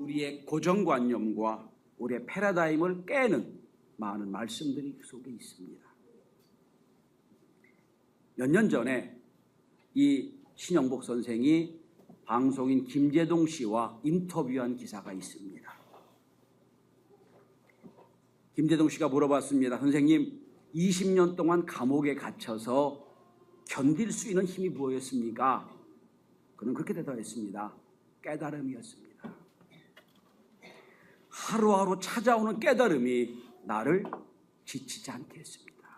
우리의 고정관념과 우리의 패러다임을 깨는 많은 말씀들이 그 속에 있습니다. 몇 년 전에 이 신영복 선생이 방송인 김재동 씨와 인터뷰한 기사가 있습니다. 김재동 씨가 물어봤습니다. 선생님, 20년 동안 감옥에 갇혀서 견딜 수 있는 힘이 무엇이었습니까? 그는 그렇게 대답했습니다. 깨달음이었습니다. 하루하루 찾아오는 깨달음이 나를 지치지 않게 했습니다.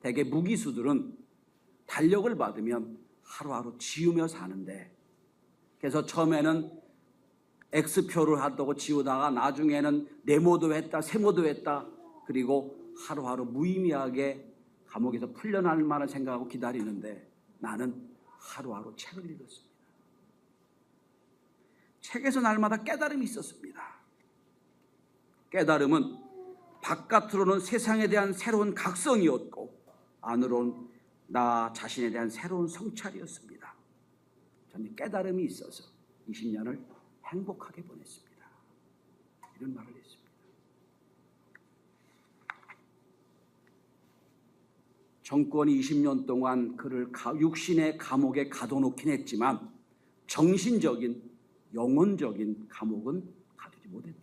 대개 무기수들은 달력을 받으면 하루하루 지우며 사는데 그래서 처음에는 X표를 한다고 지우다가 나중에는 네모도 했다, 세모도 했다. 그리고 하루하루 무의미하게 감옥에서 풀려날 만을 생각하고 기다리는데 나는 하루하루 책을 읽었습니다. 책에서 날마다 깨달음이 있었습니다. 깨달음은 바깥으로는 세상에 대한 새로운 각성이었고 안으로는 나 자신에 대한 새로운 성찰이었습니다. 저는 깨달음이 있어서 20년을 행복하게 보냈습니다. 이런 말을 했습니다. 정권이 20년 동안 그를 가- 육신의 감옥에 가둬놓긴 했지만 정신적인 영혼적인 감옥은 가두지 못했던 겁니다.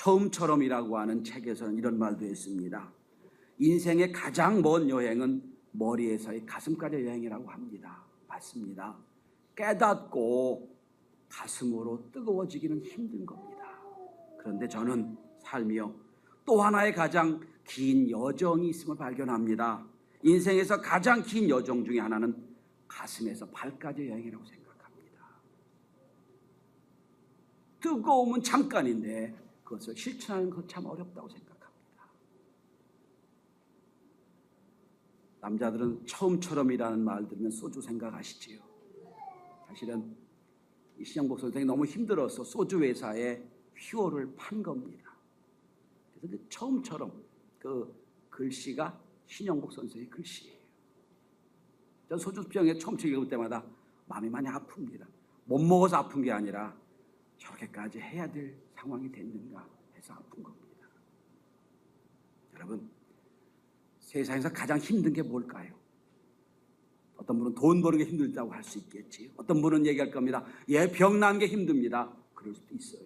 처음처럼이라고 하는 책에서는 이런 말도 했습니다. 인생의 가장 먼 여행은 머리에서의 가슴까지 여행이라고 합니다. 맞습니다. 깨닫고 가슴으로 뜨거워지기는 힘든 겁니다. 그런데 저는 살며 또 하나의 가장 긴 여정이 있음을 발견합니다. 인생에서 가장 긴 여정 중에 하나는 가슴에서 발까지 여행이라고 생각합니다. 뜨거움은 잠깐인데 그것을 실천하는 것 참 어렵다고 생각합니다. 남자들은 처음처럼이라는 말 들으면 소주 생각하시지요. 사실은 이 신영복 선생이 너무 힘들어서 소주 회사에 휘호를 판 겁니다. 그래서 그 처음처럼 그 글씨가 신영복 선생의 글씨예요. 전 소주병에 처음 책 읽을 때마다 마음이 많이 아픕니다. 못 먹어서 아픈 게 아니라 저렇게까지 해야 될 상황이 됐는가 해서 아픈 겁니다. 여러분, 세상에서 가장 힘든 게 뭘까요? 어떤 분은 돈 버는 게 힘들다고 할 수 있겠지. 어떤 분은 얘기할 겁니다. 예, 병난 게 힘듭니다. 그럴 수도 있어요.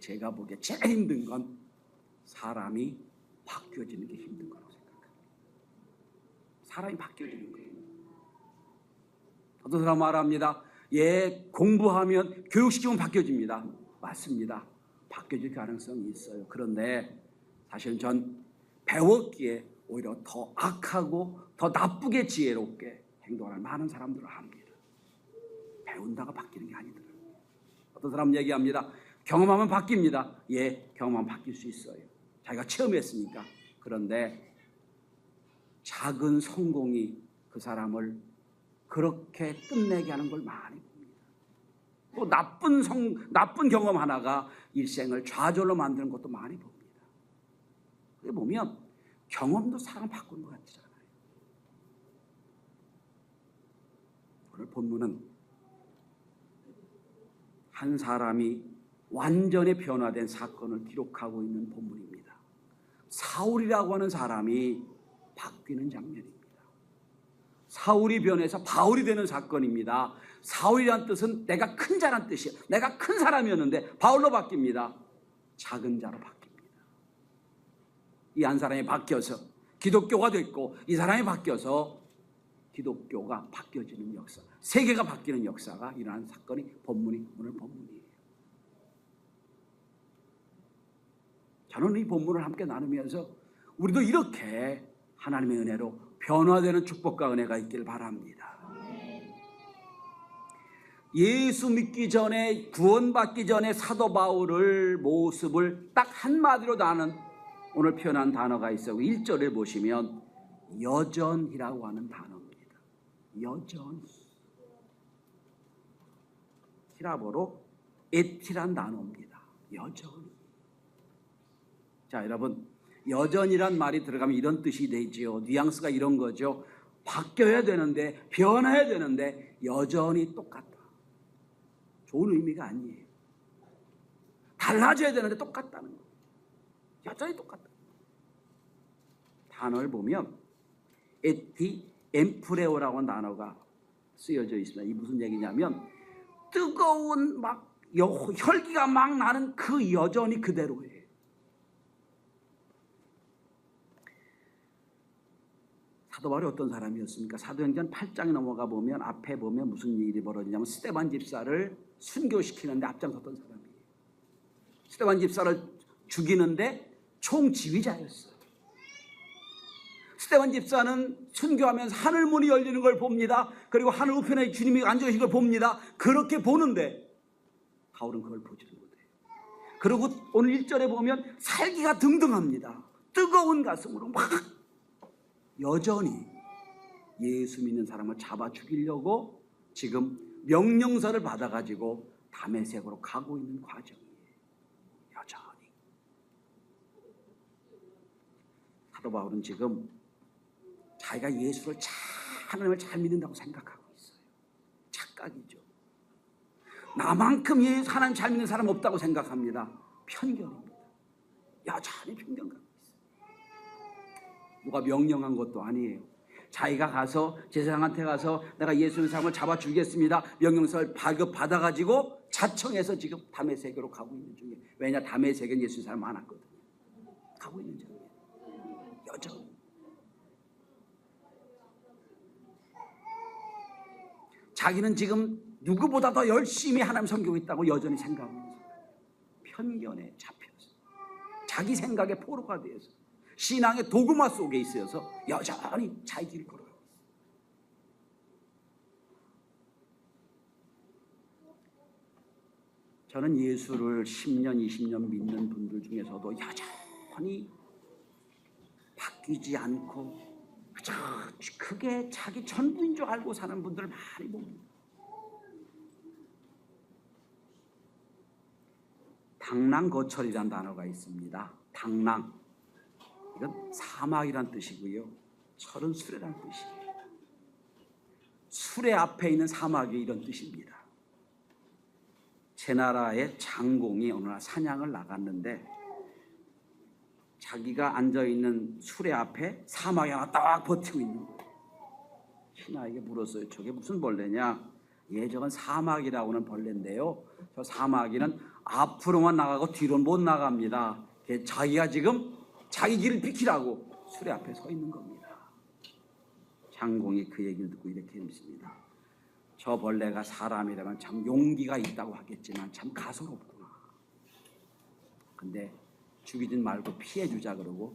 제가 보기에 제일 힘든 건 사람이 바뀌어지는 게 힘든 거라고 생각합니다. 사람이 바뀌어지는 거예요. 어떤 사람 말합니다. 예, 공부하면 교육시키면 바뀌어집니다. 맞습니다. 바뀌어질 가능성이 있어요. 그런데 사실은 전 배웠기에 오히려 더 악하고 더 나쁘게 지혜롭게 행동하는 많은 사람들을 합니다. 배운다가 바뀌는 게 아니더라고요. 어떤 사람 얘기합니다. 경험하면 바뀝니다. 예, 경험하면 바뀔 수 있어요. 자기가 체험했으니까. 그런데 작은 성공이 그 사람을 그렇게 끝내게 하는 걸 많이 봅니다. 또 나쁜 성, 나쁜 경험 하나가 일생을 좌절로 만드는 것도 많이 봅니다. 그게 보면 경험도 사람 바꾸는 것 같잖아요. 오늘 본문은 한 사람이 완전히 변화된 사건을 기록하고 있는 본문입니다. 사울이라고 하는 사람이 바뀌는 장면입니다. 사울이 변해서 바울이 되는 사건입니다. 사울이란 뜻은 내가 큰 자란 뜻이에요. 내가 큰 사람이었는데 바울로 바뀝니다. 작은 자로 바뀝니다. 이 한 사람이 바뀌어서 기독교가 됐고 이 사람이 바뀌어서 기독교가 바뀌어지는 역사, 세계가 바뀌는 역사가 일어난 사건이 본문이 오늘 본문이에요. 저는 이 본문을 함께 나누면서 우리도 이렇게 하나님의 은혜로 변화되는 축복과 은혜가 있기를 바랍니다. 예수 믿기 전에 구원받기 전에 사도 바울을 모습을 딱 한마디로 나는 오늘 표현한 단어가 있어요. 1절을 보시면 여전이라고 하는 단어입니다. 여전. 히라보로 에티란 단어입니다. 여전. 자, 여러분. 여전이란 말이 들어가면 이런 뜻이 되지요. 뉘앙스가 이런 거죠. 바뀌어야 되는데 변해야 되는데 여전히 똑같다. 좋은 의미가 아니에요. 달라져야 되는데 똑같다는 거. 여전히 똑같다. 단어를 보면 에티 엠프레오라고 단어가 쓰여져 있습니다. 이 무슨 얘기냐면 뜨거운 막 여- 혈기가 막 나는 그 여전히 그대로예요. 사도 바울이 어떤 사람이었습니까? 사도행전 8장에 넘어가 보면 앞에 보면 무슨 일이 벌어지냐면 스테반 집사를 순교시키는데 앞장섰던 사람이에요. 스테반 집사를 죽이는데 총지휘자였어요. 스테반 집사는 순교하면서 하늘 문이 열리는 걸 봅니다. 그리고 하늘 우편에 주님이 앉아 계신 걸 봅니다. 그렇게 보는데 바울은 그걸 보지를 못해요. 그리고 오늘 1절에 보면 살기가 등등합니다. 뜨거운 가슴으로 막 여전히 예수 믿는 사람을 잡아 죽이려고 지금 명령서를 받아가지고 담에색으로 가고 있는 과정이에요. 여전히. 사도 바울은 지금 자기가 예수를 잘, 하나님을 잘 믿는다고 생각하고 있어요. 착각이죠. 나만큼 예수 하나님 잘 믿는 사람 없다고 생각합니다. 편견입니다. 여전히 편견. 누가 명령한 것도 아니에요. 자기가 가서 제사장한테 가서 내가 예수님 사람을 잡아 죽이겠습니다. 명령서를 발급 받아 가지고 자청해서 지금 담의 세계로 가고 있는 중이에요. 왜냐 담의 세계는 예수 사람 많았거든요. 가고 있는 중이에요. 여전히. 자기는 지금 누구보다 더 열심히 하나님 섬기고 있다고 여전히 있어요. 편견에 잡혀서 자기 생각에 포로가 되어서 신앙의 도구마 속에 있어서 여전히 자기 길을 있어요. 저는 예수를 10년, 20년 믿는 분들 중에서도 여전히 바뀌지 않고 그게 자기 전부인 줄 알고 사는 분들 많이 봅니다. 당랑 거철이라는 단어가 있습니다. 당랑 이건 사막이란 뜻이고요. 철은 수레란 뜻이에요. 수레 앞에 있는 사막이 이런 뜻입니다. 제 나라의 장공이 어느 날 사냥을 나갔는데 자기가 앉아 있는 수레 앞에 사막이 하나 딱 버티고 있는 거예요. 신하에게 물었어요. 저게 무슨 벌레냐? 예, 저건 사막이라고는 벌레인데요. 저 사마귀는 앞으로만 나가고 뒤로는 못 나갑니다. 자기가 지금 자기 길을 비키라고 수레 앞에 서 있는 겁니다. 장공이 그 얘기를 듣고 이렇게 믿습니다. 저 벌레가 사람이라면 참 용기가 있다고 하겠지만 참 가소롭구나. 근데 죽이진 말고 피해 주자 그러고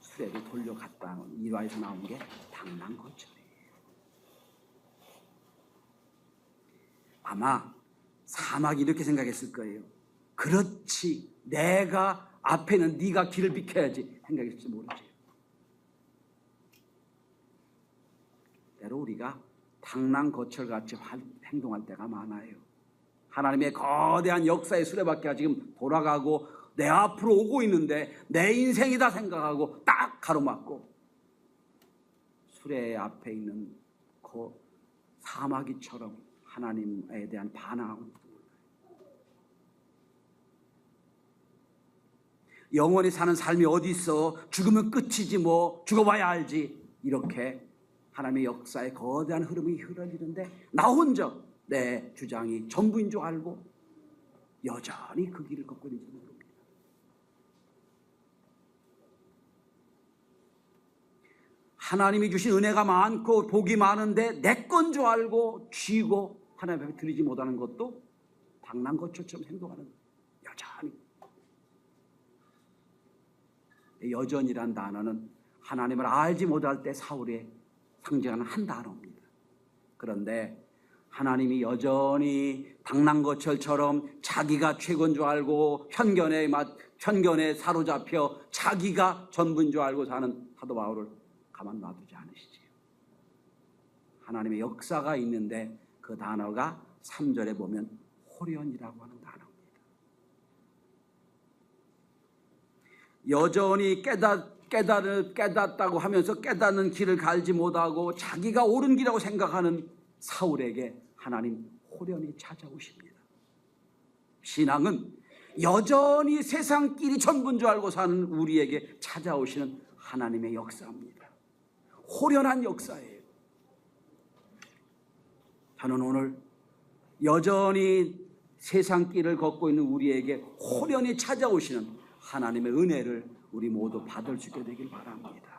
수레를 돌려갔다. 일화에서 나온 게 당랑거철이에요. 아마 사막이 이렇게 생각했을 거예요. 그렇지, 내가 앞에는 네가 길을 비켜야지 생각했을지 모르지. 때로 우리가 당랑 거철 같이 행동할 때가 많아요. 하나님의 거대한 역사의 수레바퀴가 지금 돌아가고 내 앞으로 오고 있는데 내 인생이다 생각하고 딱 가로막고 수레 앞에 있는 그 사마귀처럼 하나님에 대한 반항하고 있는 거예요. 영원히 사는 삶이 어디 있어? 죽으면 끝이지 뭐 죽어봐야 알지. 이렇게 하나님의 역사의 거대한 흐름이 흐르는데 나 혼자 내 주장이 전부인 줄 알고 여전히 그 길을 걷고 있는지 모릅니다. 하나님이 주신 은혜가 많고 복이 많은데 내 건 줄 알고 쥐고 하나님 앞에 드리지 못하는 것도 방랑거처럼 행동하는 여전히 여전이란 단어는 하나님을 알지 못할 때 사울에 상징하는 한 단어입니다. 그런데 하나님이 여전히 당랑거철처럼 자기가 최고인 줄 알고 편견에 맛 편견에 사로잡혀 자기가 전부인 줄 알고 사는 사도 바울을 가만 놔두지 않으시지요. 하나님의 역사가 있는데 그 단어가 3절에 보면 호련이라고 하는 단어입니다. 여전히 깨닫 깨달을 깨닫다고 하면서 깨닫는 길을 갈지 못하고 자기가 옳은 길이라고 생각하는 사울에게 하나님 호련히 찾아오십니다. 신앙은 여전히 세상 길이 전부인 줄 알고 사는 우리에게 찾아오시는 하나님의 역사입니다. 호련한 역사예요. 저는 오늘 여전히 세상 길을 걷고 있는 우리에게 호련히 찾아오시는 하나님의 은혜를 우리 모두 받을 수 있게 되길 바랍니다.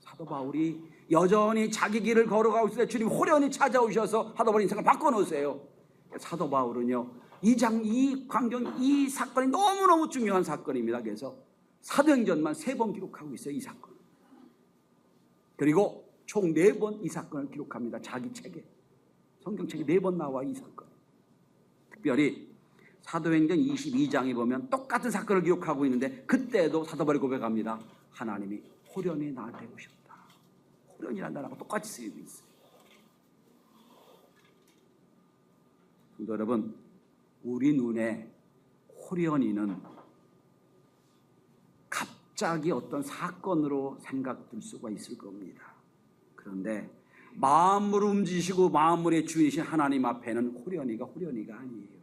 사도 바울이 여전히 자기 길을 걸어가고 있을 때 주님 호련히 찾아오셔서 하다 보니 인생을 바꿔놓으세요. 사도 바울은요, 이 장, 이 광경, 이 사건이 너무너무 중요한 사건입니다. 그래서 사도행전만 세 번 기록하고 있어요, 이 사건. 그리고 총 네 번 이 사건을 기록합니다. 자기 책에. 성경책에 네 번 나와 이 사건. 특별히 사도행전 22장에 보면 똑같은 사건을 기록하고 있는데 그때도 사도 바울이 고백합니다. 하나님이 호련히 나한테 오셨다. 호련이라는 단어가 똑같이 쓰이고 있어요. 성도 여러분, 우리 눈에 호련이는 갑자기 어떤 사건으로 생각될 수가 있을 겁니다. 그런데 마음을 움직이시고 마음의 주이신 하나님 앞에는 호련이가 호련이가 아니에요.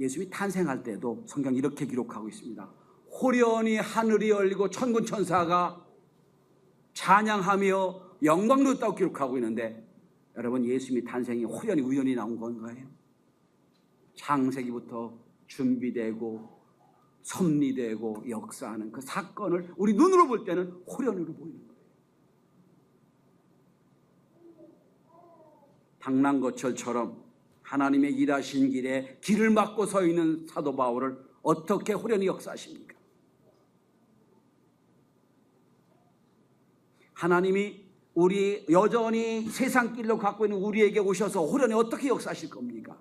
예수님이 탄생할 때도 성경 이렇게 기록하고 있습니다. 호련히 하늘이 열리고 천군 천사가 찬양하며 영광 누렸다고 기록하고 있는데 여러분 예수님이 탄생이 호련히 우연히 나온 건가요? 창세기부터 준비되고 섭리되고 역사하는 그 사건을 우리 눈으로 볼 때는 호련으로 보이는 거예요. 당난거철처럼 하나님의 일하신 길에 길을 막고 서 있는 사도 바울을 어떻게 호련히 역사하십니까? 하나님이 우리 여전히 세상 길로 갖고 있는 우리에게 오셔서 호련히 어떻게 역사하실 겁니까?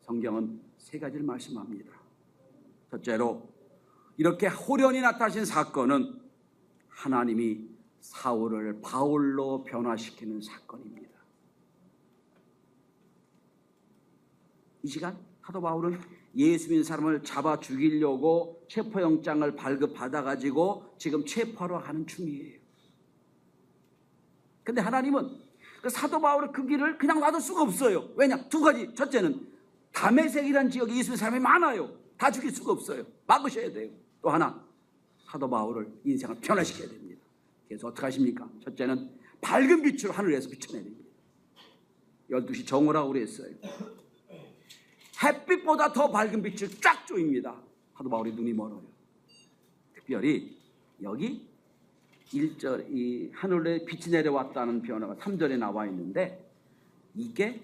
성경은 세 가지를 말씀합니다. 첫째로 이렇게 호련히 나타나신 사건은 하나님이 사울을 바울로 변화시키는 사건입니다. 이 시간 사도 바울은 예수 믿는 사람을 잡아 죽이려고 체포영장을 발급받아 가지고 지금 체포하러 가는 중이에요. 근데 하나님은 그 사도 바울의 그 길을 그냥 놔둘 수가 없어요. 왜냐? 두 가지. 첫째는 다메섹이라는 지역에 예수 믿는 사람이 많아요. 다 죽일 수가 없어요. 막으셔야 돼요. 또 하나 사도 바울을 인생을 변화시켜야 됩니다. 그래서 어떻게 하십니까? 첫째는 밝은 빛으로 하늘에서 비춰내야 됩니다. 12시 정오라고 그랬어요. 햇빛보다 더 밝은 빛을 쫙 쪼입니다. 사도 바울이 눈이 멀어요. 특별히 여기 1절 이 하늘에 빛이 내려왔다는 변화가 3절에 나와 있는데 이게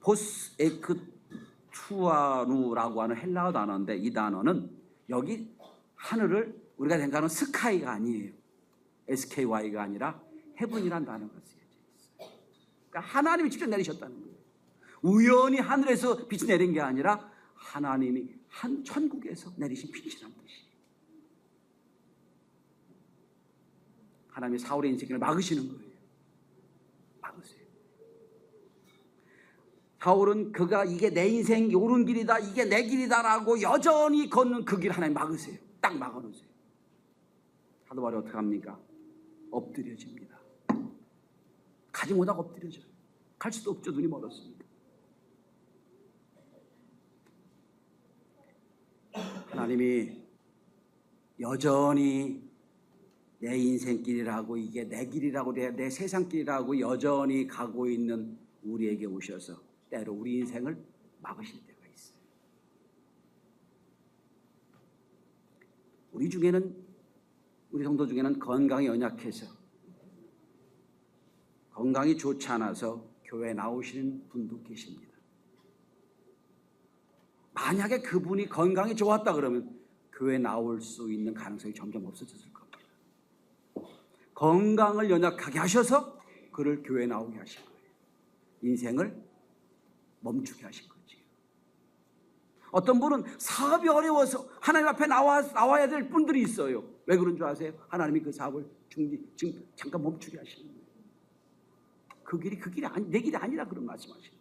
보스 에크 투아누라고 하는 헬라어 단어인데 이 단어는 여기 하늘을 우리가 생각하는 스카이가 아니에요. SKY가 아니라 헤븐이라는 단어가 쓰여져 있어요. 그러니까 하나님이 직접 내리셨다는 거예요. 우연히 하늘에서 빛이 내린 게 아니라 하나님이 한 천국에서 내리신 빛이란 뜻이에요. 하나님이 사울의 인생을 막으시는 거예요. 막으세요. 사울은 그가 이게 내 인생 옳은 길이다, 이게 내 길이다라고 여전히 걷는 그 길 하나님 막으세요. 딱 막아놓으세요. 바울이 어떻게 합니까? 엎드려집니다. 가지 못하고 엎드려져요. 갈 수도 없죠. 눈이 멀었으니까. 하나님이 여전히 내 인생길이라고 이게 내 길이라고 내, 내 세상길이라고 여전히 가고 있는 우리에게 오셔서 때로 우리 인생을 막으실 때가 있어요. 우리 중에는 우리 성도 중에는 건강이 연약해서 건강이 좋지 않아서 교회 나오시는 분도 계십니다. 만약에 그분이 건강이 좋았다 그러면 교회 나올 수 있는 가능성이 점점 없어졌을 겁니다. 건강을 연약하게 하셔서 그를 교회 나오게 하신 거예요. 인생을 멈추게 하신 거지. 어떤 분은 사업이 어려워서 하나님 앞에 나와, 나와야 될 분들이 있어요. 왜 그런 줄 아세요? 하나님이 그 사업을 중지, 지금 잠깐 멈추게 하시는 거예요. 그 길이 그 길이 아니, 내 길이 아니라 그런 말씀하시는 거예요.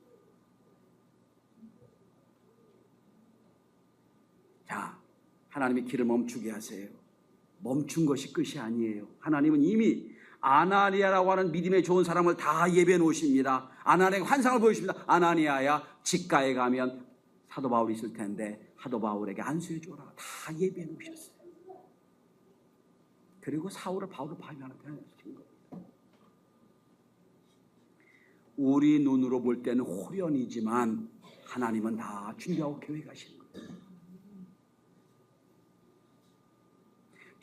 자, 하나님의 길을 멈추게 하세요. 멈춘 것이 끝이 아니에요. 하나님은 이미 아나니아라고 하는 믿음에 좋은 사람을 다 예배해 놓으십니다. 아나니아가 환상을 보여줍니다. 아나니아야 집가에 가면 사도 바울이 있을 텐데 사도 바울에게 안수해 주라. 다 예배해 놓으셨어요. 그리고 사울을 바울을 파면하는 편이신 겁니다. 우리 눈으로 볼 때는 호련이지만 하나님은 다 준비하고 계획하시는 거예요.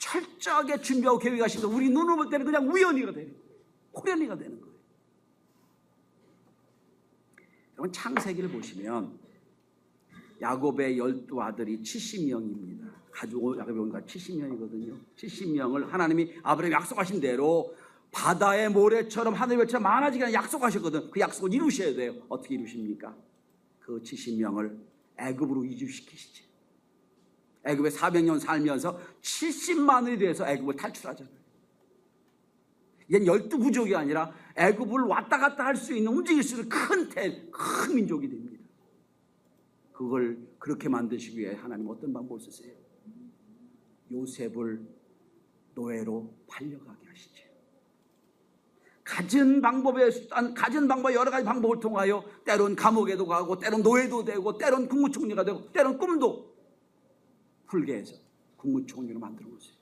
철저하게 준비하고 계획하시면 우리 눈으로 볼 때는 그냥 우연히가 되는 거예요. 호련히가 되는 거예요. 여러분 창세기를 보시면 야곱의 열두 아들이 70명입니다. 가지고 야곱이 온가 70명이거든요. 70명을 하나님이 아브라함이 약속하신 대로 바다의 모래처럼 하늘의 별처럼 많아지게 약속하셨거든. 그 약속을 이루셔야 돼요. 어떻게 이루십니까? 그 70명을 애굽으로 이주시키시지. 애굽에 400년 살면서 70만이 돼서 애굽을 탈출하잖아요. 이젠 열두 부족이 아니라 애굽을 왔다 갔다 할 수 있는 움직일 수 있는 큰, 태, 큰 민족이 됩니다. 그걸 그렇게 만드시기 위해 하나님 어떤 방법을 쓰세요? 요셉을 노예로 팔려가게 하시죠. 가진 방법에 가진 방법 여러 가지 방법을 통하여 때론 감옥에도 가고 때론 노예도 되고 때론 국무총리가 되고 때론 꿈도 풀게 해서 국무총리로 만들어 놓으세요.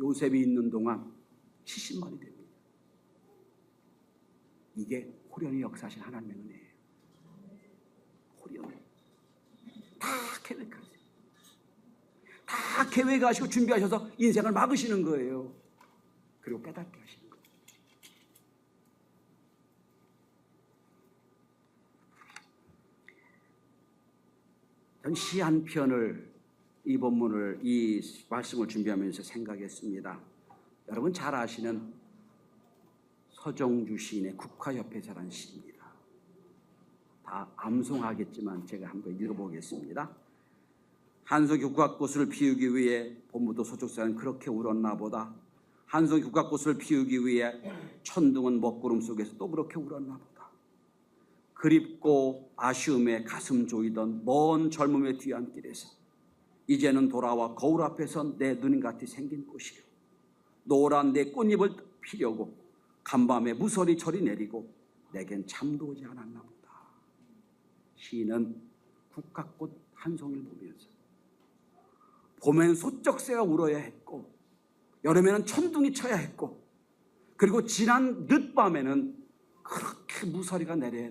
요셉이 있는 동안 70만이 됩니다. 이게 호련히 역사하신 하나님의 은혜예요. 호련히 다 계획하세요. 다 계획하시고 준비하셔서 인생을 막으시는 거예요. 그리고 깨닫게 하시는 거예요. 전시 한 편을 이 본문을 이 말씀을 준비하면서 생각했습니다. 여러분 잘 아시는 서정주 시인의 국화협회사라는 시입니다. 다 암송하겠지만 제가 한번 읽어보겠습니다. 한송이 국화꽃을 피우기 위해 본부도 소속사는 그렇게 울었나 보다. 한송이 국화꽃을 피우기 위해 천둥은 먹구름 속에서 또 그렇게 울었나 보다. 그립고 아쉬움에 가슴 조이던 먼 젊음의 뒤안길에서 이제는 돌아와 거울 앞에서 내 눈같이 생긴 꽃이요. 노란 내 꽃잎을 피려고 간밤에 무서리 철이 내리고 내겐 잠도 오지 않았나 보다. 시인은 국화꽃 한 송이를 보면서 봄엔 소쩍새가 울어야 했고 여름에는 천둥이 쳐야 했고 그리고 지난 늦밤에는 그렇게 무서리가 내려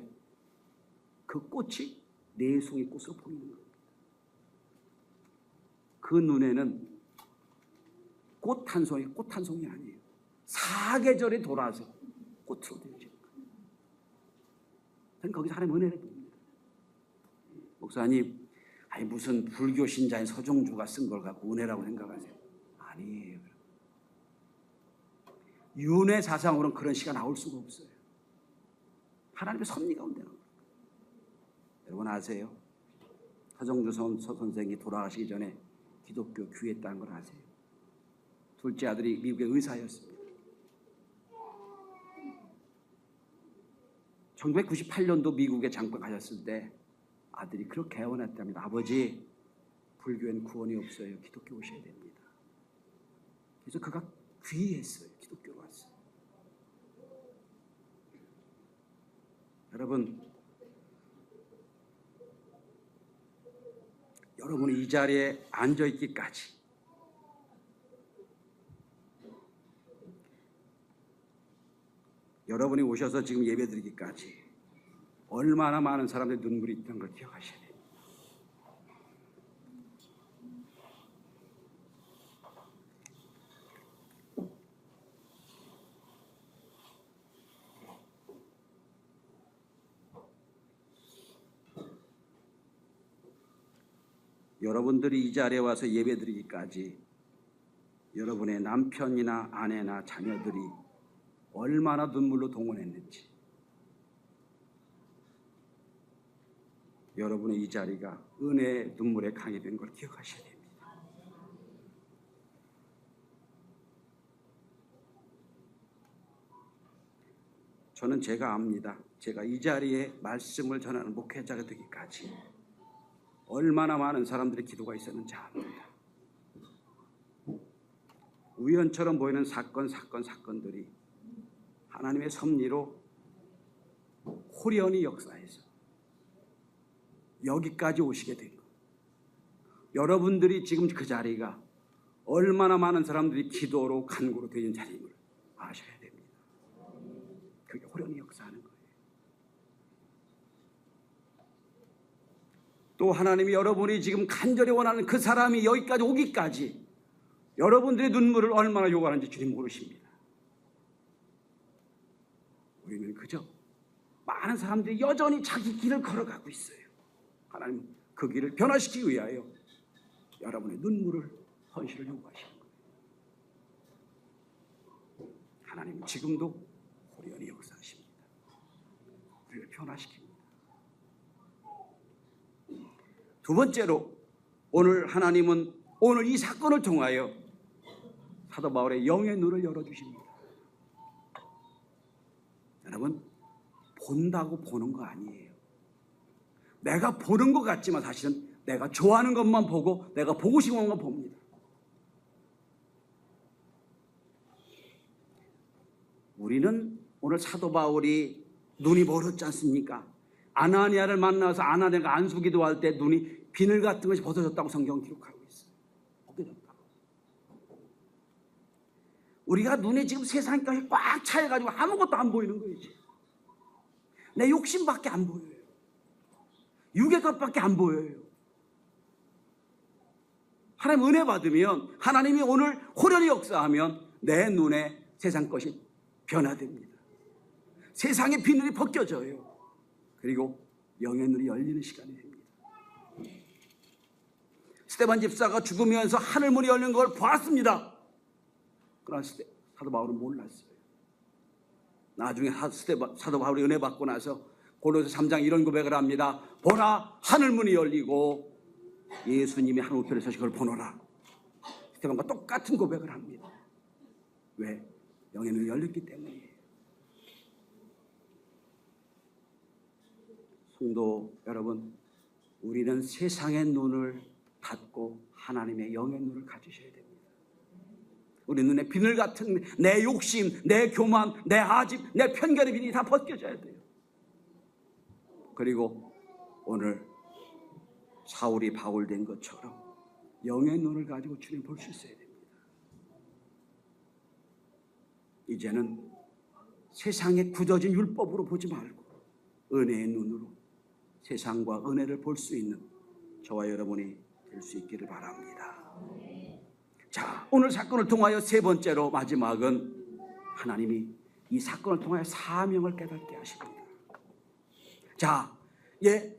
그 꽃이 네 송이 꽃으로 보이는 겁니다. 그 눈에는 꽃 한 송이 꽃 한 송이 아니에요. 사계절이 돌아서 꽃으로 거예요. 저는 거기서 하나님 은혜를 봅니다. 목사님, 아니 무슨 불교 신자인 서종주가 쓴 걸 갖고 은혜라고 생각하세요? 아니에요. 윤회 사상으로는 그런 시가 나올 수가 없어요. 하나님의 섭리 가운데 나옵니다. 여러분 아세요? 서정주 선생이 돌아가시기 전에 기독교 귀했다는 걸 아세요? 둘째 아들이 미국의 의사였습니다. 1998년도 미국에 잠깐 가셨을 때 아들이 그렇게 애원했답니다. 아버지, 불교엔 구원이 없어요. 기독교 오셔야 됩니다. 그래서 그가 귀했어요. 기독교로 왔어요. 여러분, 여러분이 이 자리에 앉아 있기까지 여러분이 오셔서 지금 예배 드리기까지 얼마나 많은 사람들의 눈물이 있다는 걸 기억하셔야 돼요. 여러분들이 이 자리에 와서 예배 드리기까지 여러분의 남편이나 아내나 자녀들이 얼마나 눈물로 동원했는지 여러분의 이 자리가 은혜의 눈물의 강이 된걸 기억하셔야 됩니다. 저는 제가 압니다. 제가 이 자리에 말씀을 전하는 목회자가 되기까지 얼마나 많은 사람들의 기도가 있었는지 압니다. 우연처럼 보이는 사건, 사건, 사건들이 하나님의 섭리로 호련히 역사해서 여기까지 오시게 된 것. 여러분들이 지금 그 자리가 얼마나 많은 사람들이 기도로 간구로 되는 자리임을 아셔야 됩니다. 그게 호련히 역사하는 거예요. 또 하나님이 여러분이 지금 간절히 원하는 그 사람이 여기까지 오기까지 여러분들의 눈물을 얼마나 요구하는지 주님 모르십니다. 우리는 그저 많은 사람들이 여전히 자기 길을 걸어가고 있어요. 하나님 그 길을 변화시키기 위하여 여러분의 눈물을 헌신을 요구하시는 거예요. 하나님은 지금도 호련히 역사하십니다. 우리를 변화시킵니다. 두 번째로 오늘 하나님은 오늘 이 사건을 통하여 사도 바울의 영의 눈을 열어주십니다. 여러분 본다고 보는 거 아니에요. 내가 보는 것 같지만 사실은 내가 좋아하는 것만 보고 내가 보고 싶은 것만 봅니다. 우리는 오늘 사도 바울이 눈이 멀었지 않습니까? 아나니아를 만나서 아나니아가 안수기도 할 때 눈이 비늘 같은 것이 벗어졌다고 성경 기록하고 있어요. 벗겨졌다고. 우리가 눈에 지금 세상 것이 꽉 차여가지고 아무것도 안 보이는 거지. 내 욕심밖에 안 보여요. 육의 것밖에 안 보여요. 하나님 은혜 받으면 하나님이 오늘 호련히 역사하면 내 눈에 세상 것이 변화됩니다. 세상의 비늘이 벗겨져요. 그리고 영의 눈이 열리는 시간이 됩니다. 스테반 집사가 죽으면서 하늘 문이 열린 걸 보았습니다. 그러나 사도 바울은 몰랐어요. 나중에 사- 스테반, 사도 바울이 은혜 받고 나서 고로서 3장 이런 고백을 합니다. 보라 하늘 문이 열리고 예수님이 한 우편에 서시 그걸 보노라. 스테반과 똑같은 고백을 합니다. 왜? 영의 눈이 열렸기 때문이에요. 성도 여러분, 우리는 세상의 눈을 닫고 하나님의 영의 눈을 가지셔야 됩니다. 우리 눈에 비늘 같은 내 욕심, 내 교만, 내 아집, 내 편견의 비늘이 다 벗겨져야 돼요. 그리고 오늘 사울이 바울 된 것처럼 영의 눈을 가지고 주님 볼 수 있어야 됩니다. 이제는 세상의 굳어진 율법으로 보지 말고 은혜의 눈으로 세상과 은혜를 볼 수 있는 저와 여러분이 될 수 있기를 바랍니다. 자, 오늘 사건을 통하여 세 번째로 마지막은 하나님이 이 사건을 통하여 사명을 깨닫게 하십니다. 자, 예.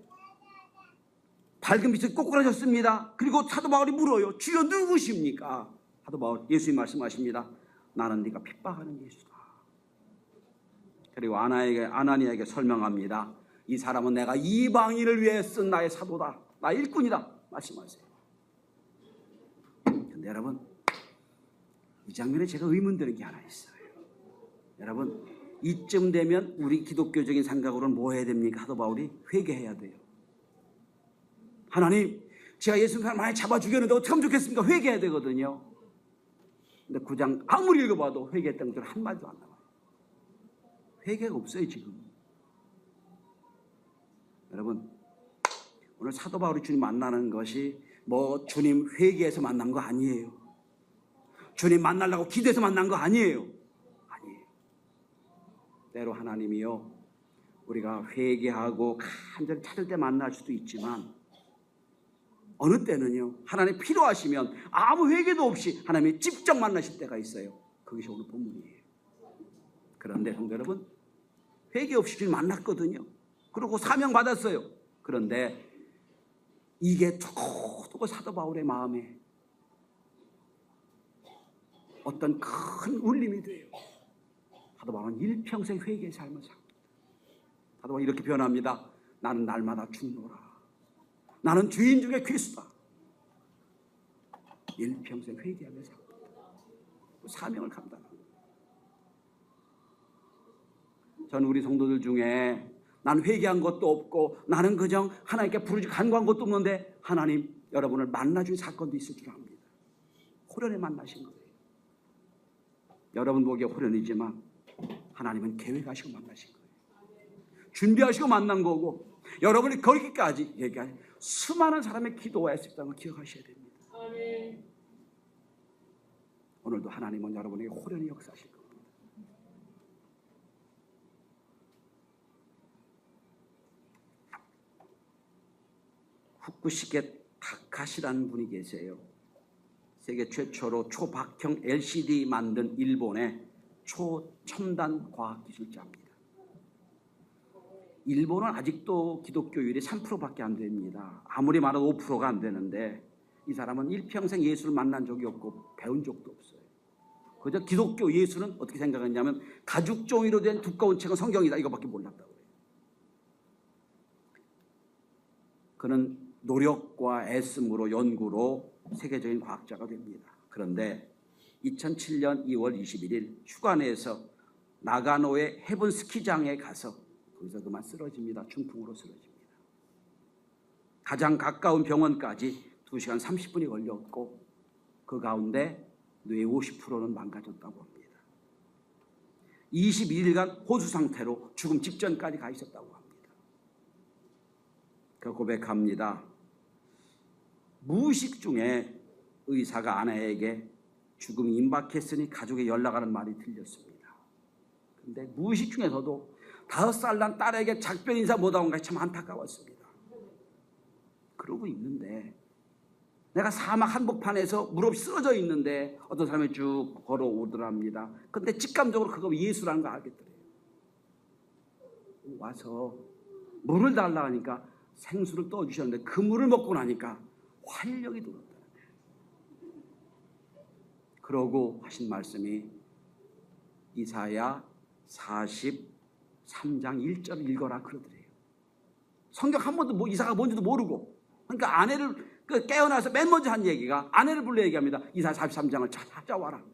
밝은 빛이 꼬꾸라졌습니다. 그리고 사도 바울이 물어요. 주여 누구십니까? 사도 바울 예수님 말씀하십니다. 나는 네가 핍박하는 예수다. 그리고 아나에게 아나니에게 설명합니다. 이 사람은 내가 이방인을 위해 쓴 나의 사도다. 나 일꾼이다. 말씀하세요. 근데 여러분 이 장면에 제가 의문되는 게 하나 있어요. 여러분 이쯤 되면 우리 기독교적인 생각으로는 뭐 해야 됩니까? 하도 바울이 회개해야 돼요. 하나님, 제가 예수님 많이 잡아 죽였는데 어떻게 하면 좋겠습니까? 회개해야 되거든요. 근데 구장 아무리 읽어봐도 회개했던 것들 한 마디도 안 나와요. 회개가 없어요 지금. 여러분 오늘 사도 바울이 주님 만나는 것이 뭐 주님 회개해서 만난 거 아니에요. 주님 만나려고 기대해서 만난 거 아니에요. 아니에요. 때로 하나님이요 우리가 회개하고 간절히 찾을 때 만날 수도 있지만 어느 때는요 하나님 필요하시면 아무 회개도 없이 하나님이 직접 만나실 때가 있어요. 그것이 오늘 본문이에요. 그런데 성도 여러분 회개 없이 주님 만났거든요. 그리고 사명 받았어요. 그런데 이게 두고두고 사도 바울의 마음에 어떤 큰 울림이 돼요. 사도 바울은 일평생 회개의 삶을 삽니다. 사도 바울은 이렇게 표현합니다. 나는 날마다 죽노라. 나는 주인 중에 괴수다. 일평생 회개하며 삽니다. 사명을 감당합니다. 저는 우리 성도들 중에 난 회개한 것도 없고 나는 그저 하나님께 부르지 간구한 것도 없는데 하나님 여러분을 만나준 사건도 있을 줄 압니다. 호련에 만나신 거예요. 여러분 보기에 호련이지만 하나님은 계획하시고 만나신 거예요. 준비하시고 만난 거고 여러분이 거기까지 얘기할 수많은 사람의 기도와 애쓰다는 걸 기억하셔야 됩니다. 오늘도 하나님은 여러분에게 호련히 역사하실 겁니다. 후쿠시게 타카시라는 분이 계세요. 세계 최초로 초박형 LCD 만든 일본의 초첨단 과학기술자입니다. 일본은 아직도 기독교율이 3%밖에 안 됩니다. 아무리 많아도 5%가 안 되는데 이 사람은 일평생 예수를 만난 적이 없고 배운 적도 없어요. 그저 기독교 예수는 어떻게 생각했냐면 가죽 종이로 된 두꺼운 책은 성경이다 이거밖에 몰랐다고 그래요. 그는 노력과 애씀으로 연구로 세계적인 과학자가 됩니다. 그런데 2007년 2월 21일 휴가 내에서 나가노의 해븐 스키장에 가서 거기서 그만 쓰러집니다. 중풍으로 쓰러집니다. 가장 가까운 병원까지 2시간 30분이 걸렸고 그 가운데 뇌 50%는 망가졌다고 합니다. 22일간 호수 상태로 죽음 직전까지 가 있었다고 합니다. 그 고백합니다. 무의식 중에 의사가 아내에게 죽음이 임박했으니 가족에 연락하는 말이 들렸습니다. 근데 무의식 중에서도 다섯 살 난 딸에게 작별 인사 못하고 참 안타까웠습니다. 그러고 있는데 내가 사막 한복판에서 무릎 쓰러져 있는데 어떤 사람이 쭉 걸어오더랍니다. 근데 직감적으로 그거 예수라는 거 알겠더래요. 와서 물을 달라 하니까 생수를 떠주셨는데 그 물을 먹고 나니까 활력이 돌았다. 그러고 하신 말씀이 이사야 43장 1절 읽어라 그러더래요. 성경 한 번도 뭐 이사가 뭔지도 모르고 그러니까 아내를 그 깨어나서 맨 먼저 한 얘기가 아내를 불러 얘기합니다. 이사 43장을 찾아와라.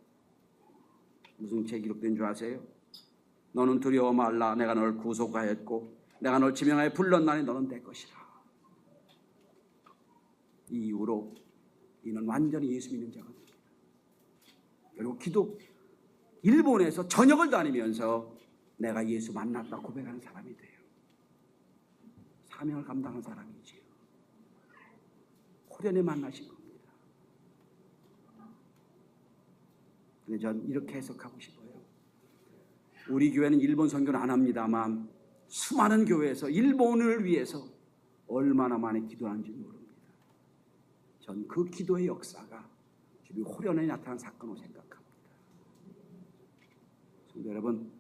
무슨 책 기록된 줄 아세요? 너는 두려워 말라. 내가 널 구속하였고 내가 널 지명하여 불렀나니 너는 내 것이라. 이 이후로 이는 완전히 예수 믿는 자가 됩니다. 그리고 기독 일본에서 전역을 다니면서 내가 예수 만났다 고백하는 사람이 돼요. 사명을 감당한 사람이지요. 호련에 만나신 겁니다. 근데 전 이렇게 해석하고 싶어요. 우리 교회는 일본 선교는 안 합니다만 수많은 교회에서 일본을 위해서 얼마나 많이 기도하는지 모릅니다. 전 그 기도의 역사가 주비 호련에 나타난 사건으로 생각합니다. 성도 여러분,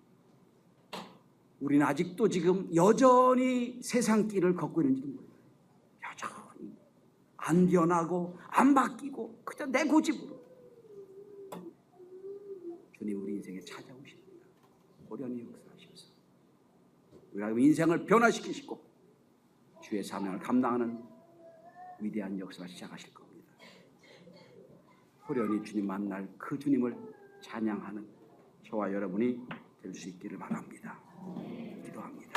우리는 아직도 지금 여전히 세상 길을 걷고 있는지도 몰라요. 여전히 안 변하고 안 바뀌고 그저 내 고집으로 주님 우리 인생에 찾아오십니다. 호련히 역사하셔서 우리가 인생을 변화시키시고 주의 사명을 감당하는 위대한 역사를 시작하실 겁니다. 호련히 주님 만날 그 주님을 찬양하는 저와 여러분이 될 수 있기를 바랍니다. 기도합니다.